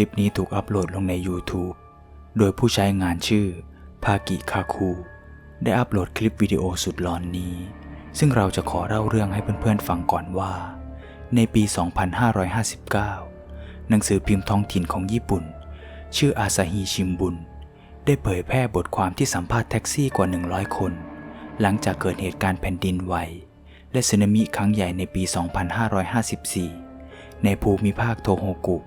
ลิปนี้ถูกอัปโหลดลงใน YouTube โดยผู้ใช้งานชื่อพากิคาคูได้อัปโหลดคลิปวิดีโอสุดหลอนนี้ ซึ่งเราจะขอเล่าเรื่องให้เพื่อนๆฟังก่อนว่า ในปี 2559 หนังสือพิมพ์ท้องถิ่นของญี่ปุ่น ชื่ออาซาฮิชิมบุนได้เผยแพร่บทความที่สัมภาษณ์แท็กซี่กว่า 100 คน หลังจากเกิดเหตุการณ์แผ่นดินไหวและสึนามิครั้งใหญ่ในปี 2554 ในภูมิภาคโทโฮกุ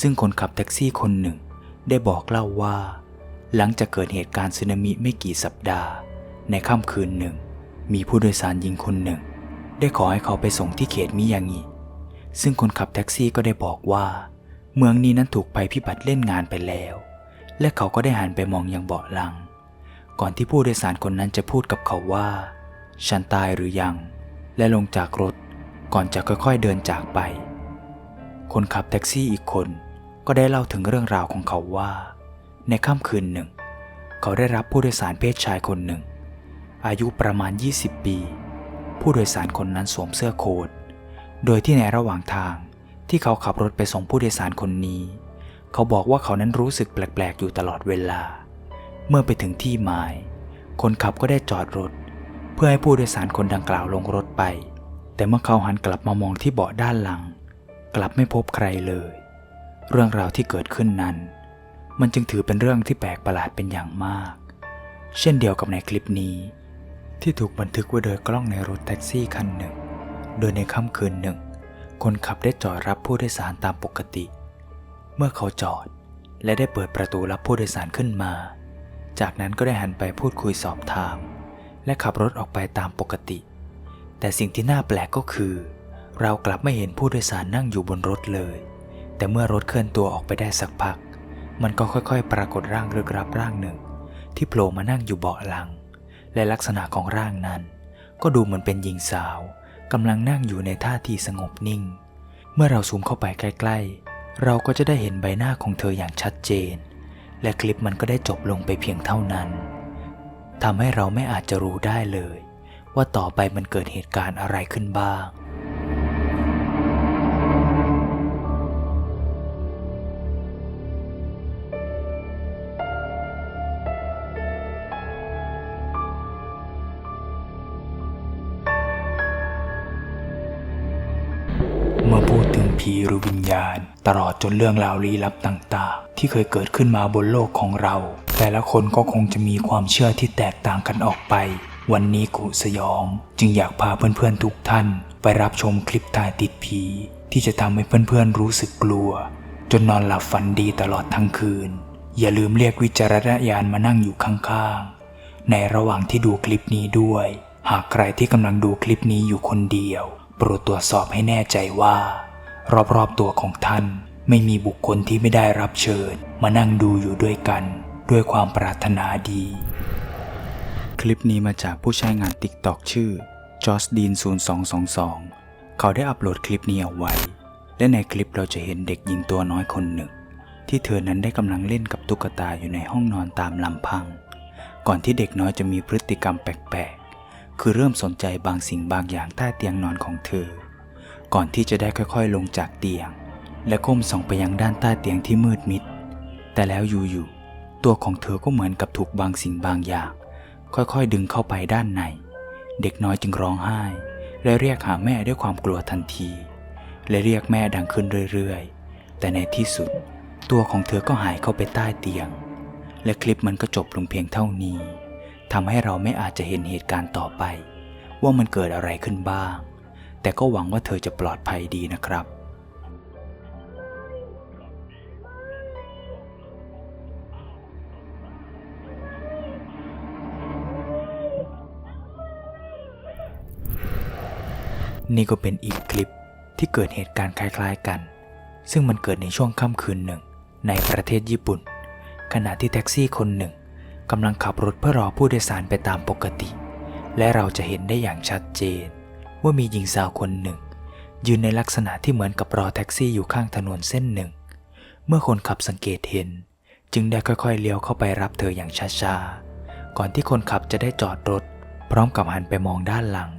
ซึ่งคนขับแท็กซี่คนหนึ่ง ได้บอกเล่าว่า หลังจากเกิดเหตุการณ์สึนามิไม่กี่สัปดาห์ ในค่ำคืนหนึ่ง มีผู้โดยสารหญิงคนหนึ่ง ได้ขอให้เขาไปส่งที่เขตมิยางิซึ่งคนขับแท็กซี่ก็ได้บอกว่า เมืองนี้นั้นถูกภัยพิบัติเล่นงานไปแล้ว และเขาก็ได้หันไปมองยังเบาะหลัง ก่อนที่ผู้โดยสารคนนั้นจะพูดกับเขาว่า ฉันตายหรือยัง และลงจากรถก่อนจะค่อยๆเดินจากไป คนขับแท็กซี่อีกคนก็ได้เล่าถึงเรื่องราวของเขาว่า ในค่ำคืนหนึ่ง เขาได้รับผู้โดยสารเพศชายคนหนึ่ง อายุประมาณ 20 ปี ผู้โดยสารคนนั้นสวมเสื้อโค้ทโดยที่ในระหว่างทางที่เขาขับรถไปส่งผู้โดยสารคนนี้ เขาบอกว่าเขานั้นรู้สึกแปลกๆ อยู่ตลอดเวลา เมื่อไปถึงที่หมาย คนขับก็ได้จอดรถ เพื่อให้ผู้โดยสารคนดังกล่าวลงรถไป แต่เมื่อเขาหันกลับมามองที่เบาะด้านหลัง กลับไม่พบใครเลย เรื่องราวที่เกิดขึ้นนั้น มันจึงถือเป็นเรื่องที่แปลกประหลาดเป็นอย่างมาก เช่นเดียวกับในคลิปนี้ ที่ถูกบันทึกไว้โดยกล้องในรถแท็กซี่คันหนึ่ง โดยในค่ำคืนหนึ่ง คนขับได้จอดรับผู้โดยสารตามปกติ เมื่อเขาจอดและได้เปิดประตูรับผู้โดยสารขึ้นมา จากนั้นก็ได้หันไปพูดคุยสอบถาม และขับรถออกไปตามปกติ แต่สิ่งที่น่าแปลกก็คือ เรากลับไม่เห็นผู้โดยสารนั่งอยู่บนรถเลย แต่เมื่อรถเคลื่อนตัวออกไปได้สักพัก มันก็ค่อยๆ ปรากฏร่างลึกลับร่างหนึ่ง ที่โผล่มานั่งอยู่เบาะหลัง และลักษณะของร่างนั้น ก็ดูเหมือนเป็นหญิงสาวกำลังนั่งอยู่ในท่าทีสงบนิ่ง เมื่อเราซูมเข้าไปใกล้ ๆ เราก็จะได้เห็นใบหน้าของเธออย่างชัดเจน และคลิปมันก็ได้จบลงไปเพียงเท่านั้นทำให้เราไม่อาจจะรู้ได้เลย ว่าต่อไปมันเกิดเหตุการณ์อะไรขึ้นบ้าง ผีหรือวิญญาณ ตลอดจนเรื่องราวลี้ลับต่างๆ ที่เคยเกิดขึ้นมาบนโลกของเรา แต่ละคนก็คงจะมีความเชื่อที่แตกต่างกันออกไป วันนี้กุสยอง จึงอยากพาเพื่อนๆทุกท่าน ไปรับชมคลิปถ่ายติดผี ที่จะทำให้เพื่อนๆรู้สึกกลัว จนนอนหลับฝันดีตลอดทั้งคืน อย่าลืมเรียกวิจารณญาณมานั่งอยู่ข้างๆในระหว่างที่ดูคลิปนี้ด้วย หากใครที่กำลังดูคลิปนี้อยู่คนเดียวโปรดตรวจสอบให้แน่ใจว่า รอบๆตัวของท่าน ไม่มีบุคคลที่ไม่ได้รับเชิญ มานั่งดูอยู่ด้วยกัน ด้วยความปรารถนาดี คลิปนี้มาจากผู้ใช้งาน TikTok ชื่อ j o s d e a n 0222 เขาได้อัปโหลดคลิปนี้เอาไว้ และในคลิปเราจะเห็นเด็กหญิงตัวน้อยคนหนึ่ง ที่เธอนั้นได้กำลังเล่นกับตุ๊กตาอยู่ในห้องนอนตามลำพัง ก่อนที่เด็กน้อยจะมีพฤติกรรมแปลกๆ คือเริ่มสนใจบางสิ่งบางอย่างใต้เตียงนอนของเธอ ก่อนที่จะได้ค่อยๆลงจากเตียง และก้มส่องไปยังด้านใต้เตียงที่มืดมิด แต่แล้วอยู่ๆตัวของเธอก็เหมือนกับถูกบางสิ่งบางอย่าง ค่อยๆดึงเข้าไปด้านใน เด็กน้อยจึงร้องไห้ และเรียกหาแม่ด้วยความกลัวทันที และเรียกแม่ดังขึ้นเรื่อยๆ แต่ในที่สุด ตัวของเธอก็หายเข้าไปใต้เตียง และคลิปมันก็จบลงเพียงเท่านี้ทำให้เราไม่อาจจะเห็นเหตุการณ์ต่อไป ว่ามันเกิดอะไรขึ้นบ้าง แต่ก็หวังว่าเธอจะปลอดภัยดีนะครับนี่ก็เป็นอีกคลิปที่เกิดเหตุการณ์คล้ายๆกัน ซึ่งมันเกิดในช่วงค่ำคืนหนึ่ง ในประเทศญี่ปุ่น ขณะที่แท็กซี่คนหนึ่งกำลังขับรถเพื่อรอผู้โดยสารไปตามปกติ และเราจะเห็นได้อย่างชัดเจน ว่ามีหญิงสาวคนหนึ่ง ยืนในลักษณะที่เหมือนกับรอแท็กซี่อยู่ข้างถนนเส้นหนึ่ง เมื่อคนขับสังเกตเห็น จึงได้ค่อยๆเลี้ยวเข้าไปรับเธออย่างช้าๆ ก่อนที่คนขับจะได้จอดรถ พร้อมกับหันไปมองด้านหลัง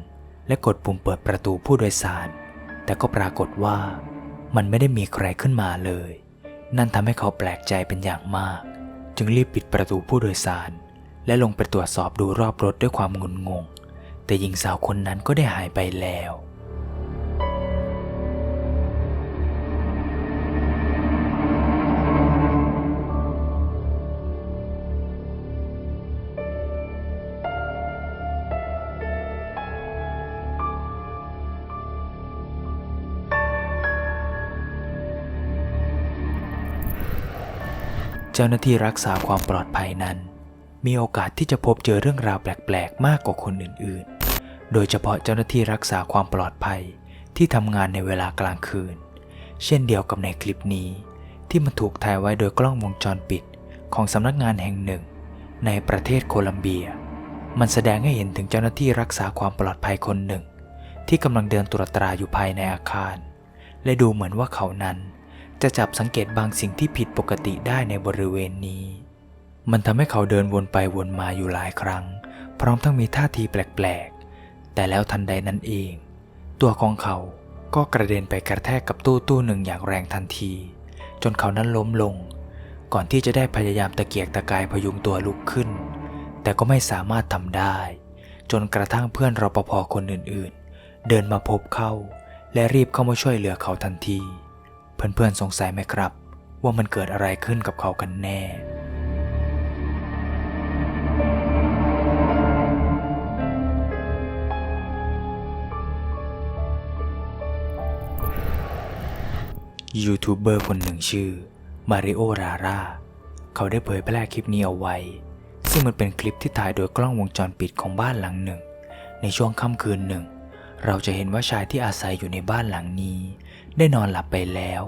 และกดปุ่มเปิดประตูผู้โดยสาร แต่ก็ปรากฏว่า มันไม่ได้มีใครขึ้นมาเลย นั่นทำให้เขาแปลกใจเป็นอย่างมาก จึงรีบปิดประตูผู้โดยสาร และลงไปตรวจสอบดูรอบรถด้วยความงุนงง แต่หญิงสาวคนนั้นก็ได้หายไปแล้ว เจ้าหน้าที่รักษาความปลอดภัยนั้น มีโอกาสที่จะพบเจอเรื่องราวแปลก ๆ มากกว่าคนอื่นๆ โดยเฉพาะเจ้าหน้าที่รักษาความปลอดภัยที่ทำงานในเวลากลางคืน เช่นเดียวกับในคลิปนี้ ที่มันถูกถ่ายไว้โดยกล้องวงจรปิดของสำนักงานแห่งหนึ่ง ในประเทศโคลัมเบีย มันแสดงให้เห็นถึงเจ้าหน้าที่รักษาความปลอดภัยคนหนึ่ง ที่กำลังเดินตรวจตราอยู่ภายในอาคาร และดูเหมือนว่าเขานั้น จะจับสังเกตบางสิ่งที่ผิดปกติได้ในบริเวณนี้ มันทำให้เขาเดินวนไปวนมาอยู่หลายครั้ง พร้อมทั้งมีท่าทีแปลก แต่แล้วทันใดนั้นเอง ตัวของเขาก็กระเด็นไปกระแทกกับตู้ตู้หนึ่งอย่างแรงทันที จนเขานั้นล้มลง ก่อนที่จะได้พยายามตะเกียกตะกายพยุงตัวลุกขึ้น แต่ก็ไม่สามารถทำได้ จนกระทั่งเพื่อนรปภคนอื่นๆ เดินมาพบเข้า และรีบเข้ามาช่วยเหลือเขาทันที เพื่อนๆสงสัยไหมครับ ว่ามันเกิดอะไรขึ้นกับเขากันแน่ ยูทูบเบอร์คนหนึ่งชื่อมาริโอราร่าเขาได้เผยแพร่คลิปนี้เอาไว้ ซึ่งมันเป็นคลิปที่ถ่ายโดยกล้องวงจรปิดของบ้านหลังหนึ่ง ในช่วงค่ำคืนหนึ่ง เราจะเห็นว่าชายที่อาศัยอยู่ในบ้านหลังนี้ ได้นอนหลับไปแล้ว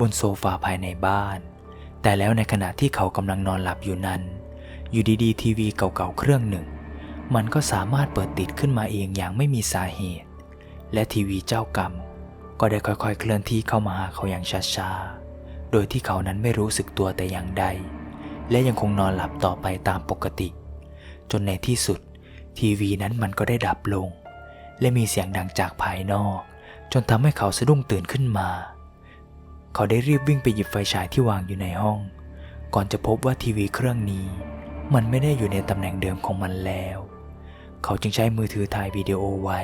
บนโซฟาภายในบ้าน แต่แล้วในขณะที่เขากำลังนอนหลับอยู่นั้น อยู่ดีๆทีวีเก่าๆเครื่องหนึ่ง มันก็สามารถเปิดติดขึ้นมาเองอย่างไม่มีสาเหตุ และทีวีเจ้ากรรม ก็ได้ค่อยๆ เคลื่อนที่เข้ามาหาเขาอย่างช้าๆ โดยที่เขานั้นไม่รู้สึกตัวแต่อย่างใด และยังคงนอนหลับต่อไปตามปกติ จนในที่สุด ทีวีนั้นมันก็ได้ดับลง และมีเสียงดังจากภายนอก จนทำให้เขาสะดุ้งตื่นขึ้นมา เขาได้รีบวิ่งไปหยิบไฟฉายที่วางอยู่ในห้อง ก่อนจะพบว่าทีวีเครื่องนี้ มันไม่ได้อยู่ในตำแหน่งเดิมของมันแล้ว เขาจึงใช้มือถือถ่ายวิดีโอไว้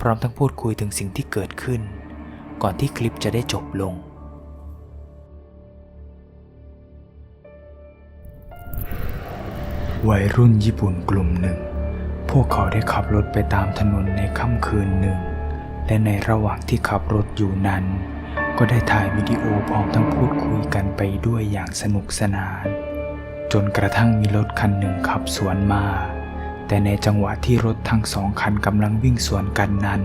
พร้อมทั้งพูดคุยถึงสิ่งที่เกิดขึ้น ก่อนที่คลิปจะได้จบลง วัยรุ่นญี่ปุ่นกลุ่มหนึ่ง พวกเขาได้ขับรถไปตามถนนในค่ำคืนหนึ่ง และในระหว่างที่ขับรถอยู่นั้น ก็ได้ถ่ายวิดีโอพร้อมทั้งพูดคุยกันไปด้วยอย่างสนุกสนาน จนกระทั่งมีรถคันหนึ่งขับสวนมา แต่ในจังหวะที่รถทั้งสองคันกำลังวิ่งสวนกันนั้น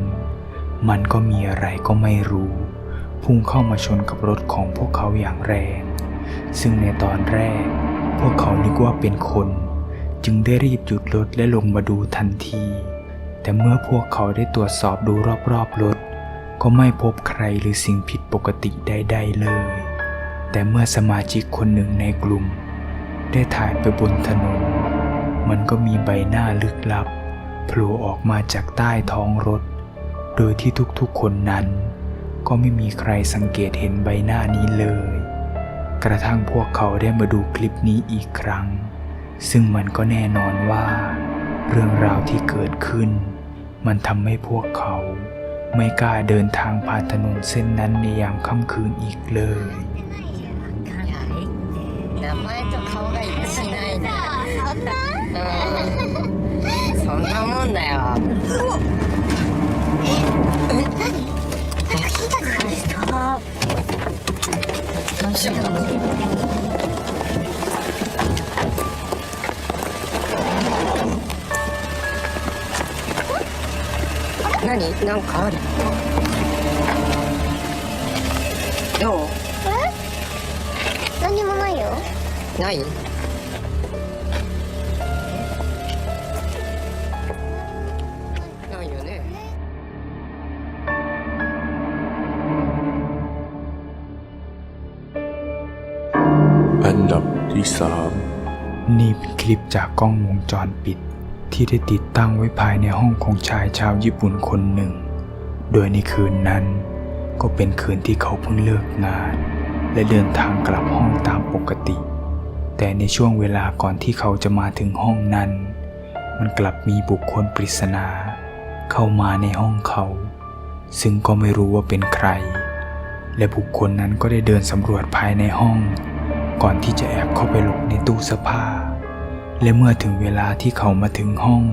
มันก็มีอะไรก็ไม่รู้ พุ่งเข้ามาชนกับรถของพวกเขาอย่างแรง ซึ่งในตอนแรก พวกเขานึกว่าเป็นคน จึงได้รีบหยุดรถและลงมาดูทันที แต่เมื่อพวกเขาได้ตรวจสอบดูรอบๆรถ ก็ไม่พบใครหรือสิ่งผิดปกติใดๆเลย แต่เมื่อสมาชิกคนหนึ่งในกลุ่ม ได้ถ่ายไปบนถนน มันก็มีใบหน้าลึกลับโผล่ออกมาจากใต้ท้องรถ โดยที่ทุกๆคนนั้น ก็ไม่มีใครสังเกตเห็นใบหน้านี้เลย กระทั่งพวกเขาได้มาดูคลิปนี้อีกครั้ง ซึ่งมันก็แน่นอนว่า เรื่องราวที่เกิดขึ้น มันทำให้พวกเขา ไม่กล้าเดินทางผ่านถนนเส้นนั้นในยามค่ำคืนอีกเลย 名前と顔が一致しないねうんそんなもんだよ どうしよ。う何？なんかある？どう？何もないよ。ないない？ คลิปจากกล้องวงจรปิด ที่ได้ติดตั้งไว้ภายในห้องของชายชาวญี่ปุ่นคนหนึ่ง โดยในคืนนั้น ก็เป็นคืนที่เขาเพิ่งเลิกงาน และเดินทางกลับห้องตามปกติ แต่ในช่วงเวลาก่อนที่เขาจะมาถึงห้องนั้น มันกลับมีบุคคลปริศนา เข้ามาในห้องเขา ซึ่งก็ไม่รู้ว่าเป็นใคร และบุคคลนั้นก็ได้เดินสำรวจภายในห้อง ก่อนที่จะแอบเข้าไปหลบในตู้เสื้อผ้า และเมื่อถึงเวลาที่เขามาถึงห้อง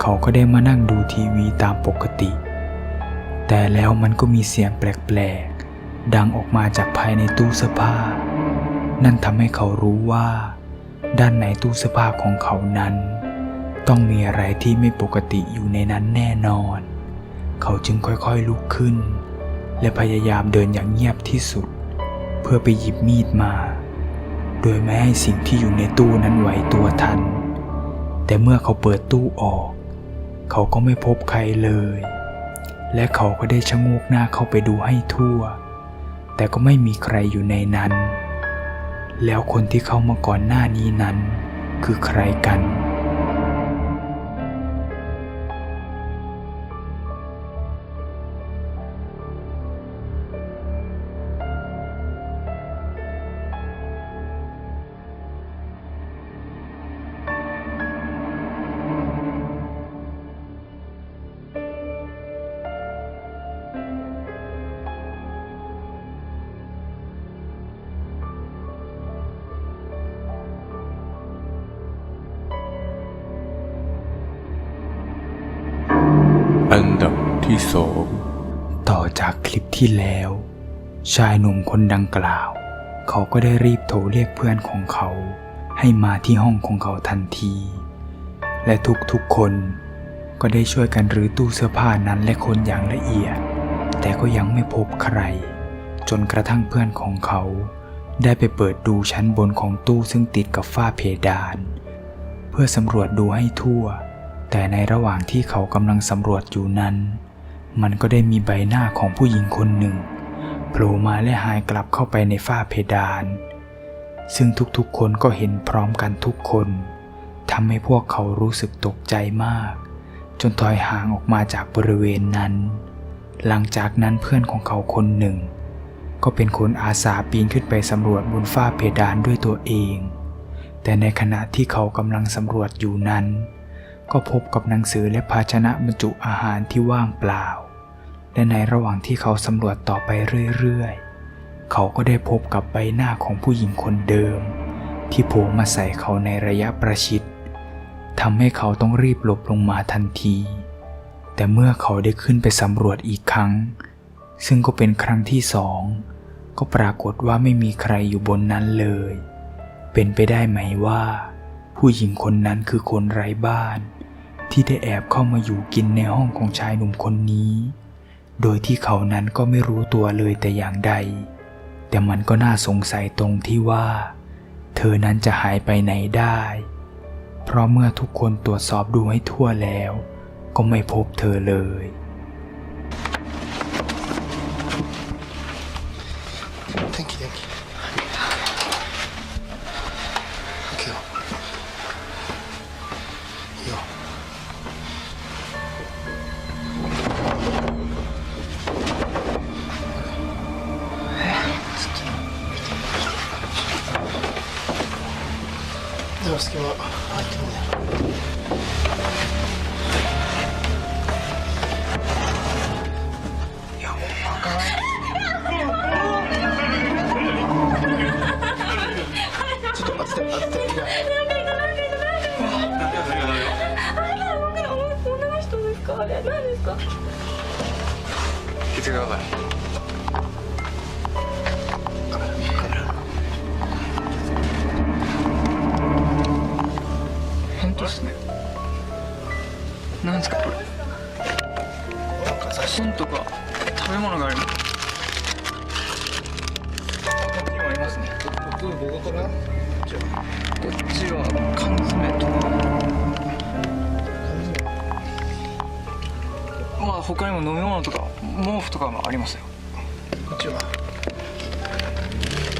เขาก็ได้มานั่งดูทีวีตามปกติ แต่แล้วมันก็มีเสียงแปลกๆ ดังออกมาจากภายในตู้เสื้อผ้า นั่นทำให้เขารู้ว่า ด้านในตู้เสื้อผ้าของเขานั้น ต้องมีอะไรที่ไม่ปกติอยู่ในนั้นแน่นอน เขาจึงค่อยๆลุกขึ้น และพยายามเดินอย่างเงียบที่สุด เพื่อไปหยิบมีดมา โดยไม่ให้สิ่งที่อยู่ในตู้นั้นไหวตัวทัน แต่เมื่อเขาเปิดตู้ออก เขาก็ไม่พบใครเลย และเขาก็ได้ชะงูกหน้าเข้าไปดูให้ทั่ว แต่ก็ไม่มีใครอยู่ในนั้น แล้วคนที่เข้ามาก่อนหน้านี้นั้น คือใครกัน ที่แล้ว ชายหนุ่มคนดังกล่าว เขาก็ได้รีบโทรเรียกเพื่อนของเขา ให้มาที่ห้องของเขาทันที และทุกๆคนก็ได้ช่วยกันรื้อตู้เสื้อผ้านั้นและคนอย่างละเอียด แต่ก็ยังไม่พบใคร จนกระทั่งเพื่อนของเขา ได้ไปเปิดดูชั้นบนของตู้ซึ่งติดกับฝ้าเพดาน เพื่อสำรวจดูให้ทั่ว แต่ในระหว่างที่เขากำลังสำรวจอยู่นั้น มันก็ได้มีใบหน้าของผู้หญิงคนหนึ่งโผล่มาและหายกลับเข้าไปในฝ้าเพดาน ซึ่งทุกๆคนก็เห็นพร้อมกันทุกคนทำให้พวกเขารู้สึกตกใจมาก จนถอยห่างออกมาจากบริเวณนั้น หลังจากนั้นเพื่อนของเขาคนหนึ่ง ก็เป็นคนอาสาปีนขึ้นไปสำรวจบนฝ้าเพดานด้วยตัวเอง แต่ในขณะที่เขากำลังสำรวจอยู่นั้น ก็พบกับหนังสือและภาชนะบรรจุอาหารที่ว่างเปล่า และในระหว่างที่เขาสำรวจต่อไปเรื่อยๆ เขาก็ได้พบกับใบหน้าของผู้หญิงคนเดิม ที่โผล่มาใส่เขาในระยะประชิดทำให้เขาต้องรีบหลบลงมาทันที แต่เมื่อเขาได้ขึ้นไปสำรวจอีกครั้ง ซึ่งก็เป็นครั้งที่สอง ก็ปรากฏว่าไม่มีใครอยู่บนนั้นเลย เป็นไปได้ไหมว่า ผู้หญิงคนนั้นคือคนไร้บ้าน ที่ได้แอบเข้ามาอยู่กินในห้องของชายหนุ่มคนนี้ โดยที่เขานั้นก็ไม่รู้ตัวเลยแต่อย่างใด แต่มันก็น่าสงสัยตรงที่ว่า เธอนั้นจะหายไปไหนได้ เพราะเมื่อทุกคนตรวจสอบดูให้ทั่วแล้ว ก็ไม่พบเธอเลย 何くださですなんか写真とか食べ物があます。ちありますね。僕僕からじゃあこっちは缶詰とまあ他にも飲み物とか毛布とかもありますよ。こっちは？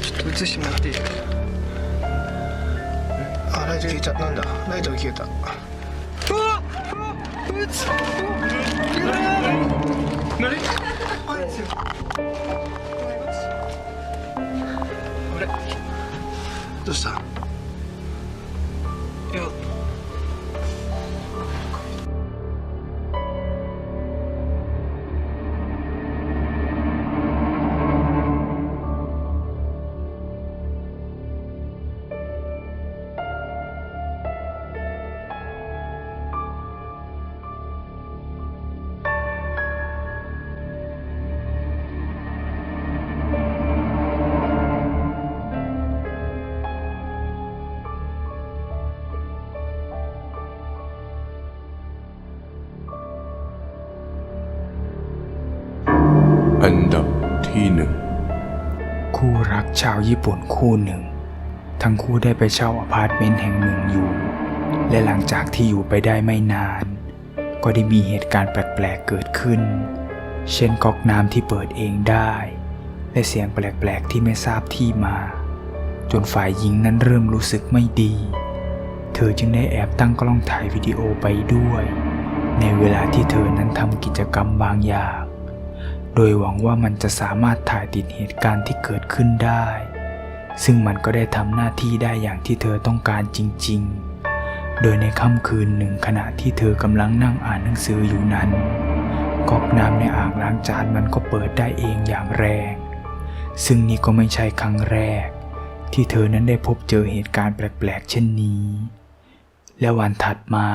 ちょっと写してもらっていい？ですかあライト消えた。なんだ？ライトが消えた。うわうわうつ何れどうした ชาวญี่ปุ่นคู่หนึ่ง ทั้งคู่ได้ไปเช่าอพาร์ตเมนต์แห่งหนึ่งอยู่ และหลังจากที่อยู่ไปได้ไม่นาน ก็ได้มีเหตุการณ์แปลกๆเกิดขึ้น เช่นก๊อกน้ำที่เปิดเองได้ และเสียงแปลกๆที่ไม่ทราบที่มา จนฝ่ายหญิงนั้นเริ่มรู้สึกไม่ดี เธอจึงได้แอบตั้งกล้องถ่ายวิดีโอไปด้วย ในเวลาที่เธอนั้นทำกิจกรรมบางอย่าง โดยหวังว่ามันจะสามารถถ่ายติดเหตุการณ์ที่เกิดขึ้นได้ ซึ่งมันก็ได้ทำหน้าที่ได้อย่างที่เธอต้องการจริง ๆ โดยในค่ำคืนหนึ่งขณะที่เธอกำลังนั่งอ่านหนังสืออยู่นั้นก๊อกน้ำในอ่างล้างจานมันก็เปิดได้เองอย่างแรง ซึ่งนี่ก็ไม่ใช่ครั้งแรก ที่เธอนั้นได้พบเจอเหตุการณ์แปลกๆ เช่นนี้ และวันถัดมา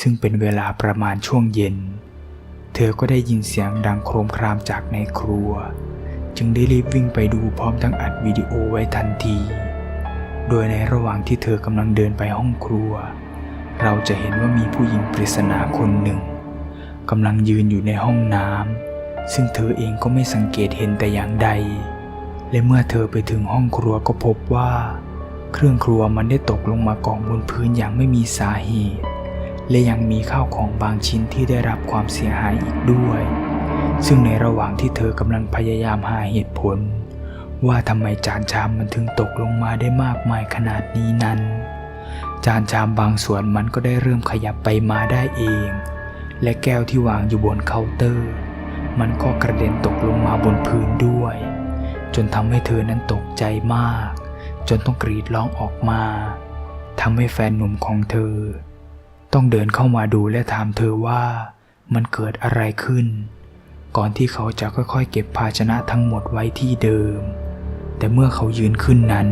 ซึ่งเป็นเวลาประมาณช่วงเย็น เธอก็ได้ยินเสียงดังโครมครามจากในครัว จึงได้รีบวิ่งไปดูพร้อมทั้งอัดวิดีโอไว้ทันที โดยในระหว่างที่เธอกำลังเดินไปห้องครัว เราจะเห็นว่ามีผู้หญิงปริศนาคนหนึ่งกำลังยืนอยู่ในห้องน้ำซึ่งเธอเองก็ไม่สังเกตเห็นแต่อย่างใด และเมื่อเธอไปถึงห้องครัวก็พบว่า เครื่องครัวมันได้ตกลงมากองบนพื้นอย่างไม่มีสาเหตุ และยังมีข้าวของบางชิ้นที่ได้รับความเสียหายอีกด้วย ซึ่งในระหว่างที่เธอกำลังพยายามหาเหตุผล ว่าทำไมจานชามมันถึงตกลงมาได้มากมายขนาดนี้นั้น จานชามบางส่วนมันก็ได้เริ่มขยับไปมาได้เอง และแก้วที่วางอยู่บนเคาน์เตอร์ มันก็กระเด็นตกลงมาบนพื้นด้วย จนทำให้เธอนั้นตกใจมาก จนต้องกรีดร้องออกมาทำให้แฟนหนุ่มของเธอ ต้องเดินเข้ามาดูและถามเธอว่ามันเกิดอะไรขึ้น ก่อนที่เขาจะค่อยๆ เก็บภาชนะทั้งหมดไว้ที่เดิม แต่เมื่อเขายืนขึ้นนั้น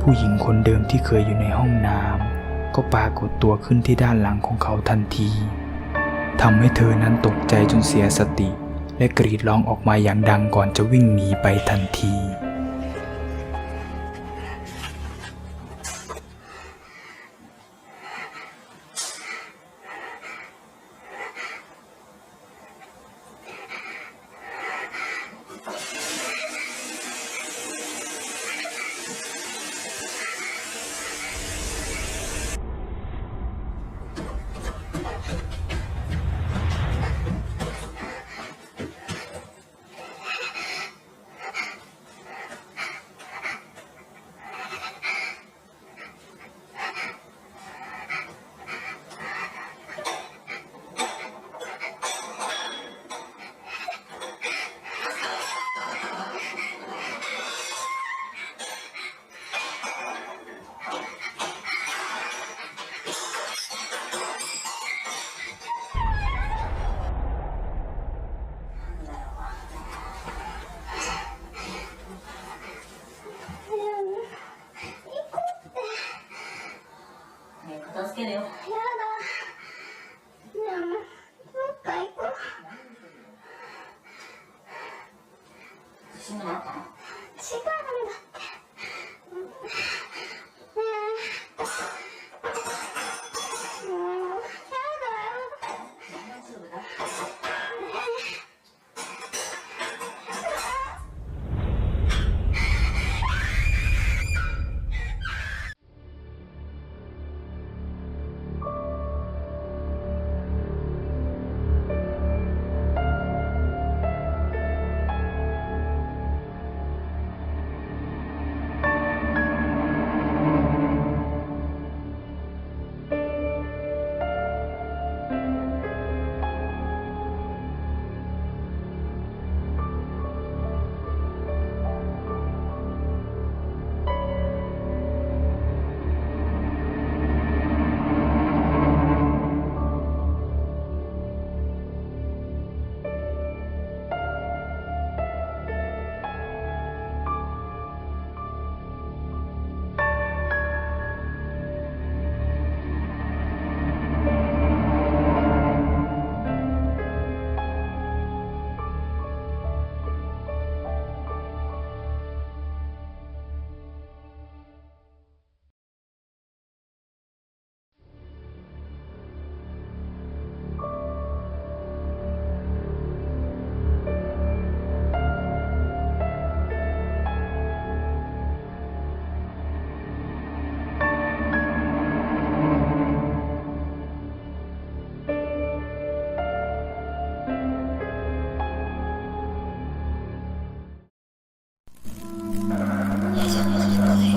ผู้หญิงคนเดิมที่เคยอยู่ในห้องน้ำก็ปรากฏตัวขึ้นที่ด้านหลังของเขาทันทีทำให้เธอนั้นตกใจจนเสียสติ และกรีดร้องออกมาอย่างดังก่อนจะวิ่งหนีไปทันที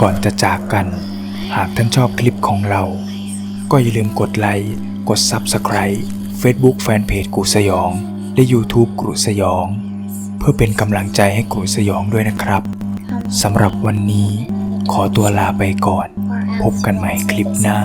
ก่อนจะจากกัน หากท่านชอบคลิปของเรา ก็อย่าลืมกดไลค์ กด Subscribe Facebook Fanpage กูสยอง และ YouTube กูสยอง เพื่อเป็นกำลังใจให้กูสยองด้วยนะครับสำหรับวันนี้ขอตัวลาไปก่อน พบกันใหม่คลิปหน้า